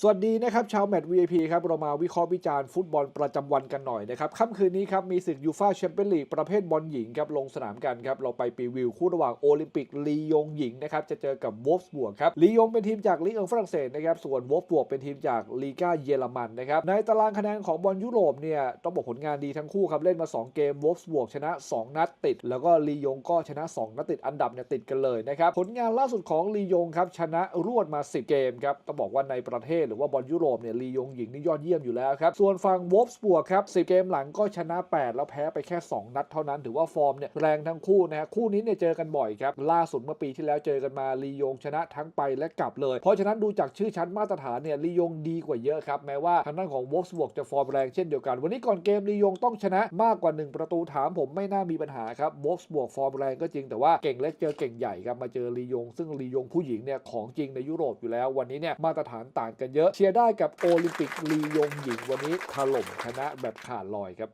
สวัสดีนะครับชาวแมตช์ VIP ครับเรามาวิเคราะห์วิจารณ์ฟุตบอลประจำวันกันหน่อยนะครับค่ำคืนนี้ครับมีศึกยูฟาแชมเปี้ยนลีกประเภทบอลหญิงครับลงสนามกันครับเราไปพรีวิวคู่ระหว่างโอลิมปิกลียงหญิงนะครับจะเจอกับวอฟส์บวกครับลียงเป็นทีมจากลีกเอิงฝรั่งเศสนะครับส่วนวอฟส์บวกเป็นทีมจากลีกาเยอรมันนะครับในตารางคะแนนของบอลยุโรปเนี่ยต้องบอกผลงานดีทั้งคู่ครับเล่นมา 2 เกมวอฟส์บวกชนะ 2 นัดติด แล้วก็ลียงก็ชนะ 2 นัดติดอันดับเนี่ยติดกันเลยนะครับผลงานล่าสุดของลียงครับชนะรวดมา 10 เกมครับต้องบอกว่าในประเทศหรือว่าบอลยุโรปเนี่ยลียงหญิงนี่ยอดเยี่ยมอยู่แล้วครับ ส่วนฝั่งวอฟส์บวกครับ10 เกมหลังก็ชนะ 8 แล้วแพ้ไปแค่ 2 นัดเท่านั้น ถือว่าฟอร์มเนี่ยแรงทั้งคู่นะฮะคู่นี้เนี่ยเจอกันบ่อยครับ ล่าสุดเมื่อปีที่แล้วเจอกันมาลียงชนะทั้งไปและกลับเลย เพราะฉะนั้นดูจากชื่อชั้นมาตรฐานเนี่ยลียงดีกว่าเยอะครับ แม้ว่าทางด้านของวอฟส์บวกจะฟอร์มแรงเช่นเดียวกัน วันนี้ก่อนเกมลียงต้องชนะมากกว่า 1 ประตูถามผมไม่น่ามีปัญหาครับวอฟส์บวกฟอร์มแรงก็จริงแต่ว่าเก่งเล็กเจอเก่งใหญ่ครับมาเจอลียงซึ่งลียงผู้หญิงเนี่ยของจริงในยุโรปอยู่แล้ววันนี้เนี่ยมาตรฐานต่างกันเยอะ เชียร์ได้กับโอลิมปิกลียงหญิงวันนี้ถล่มชนะแบบขาดลอยครับ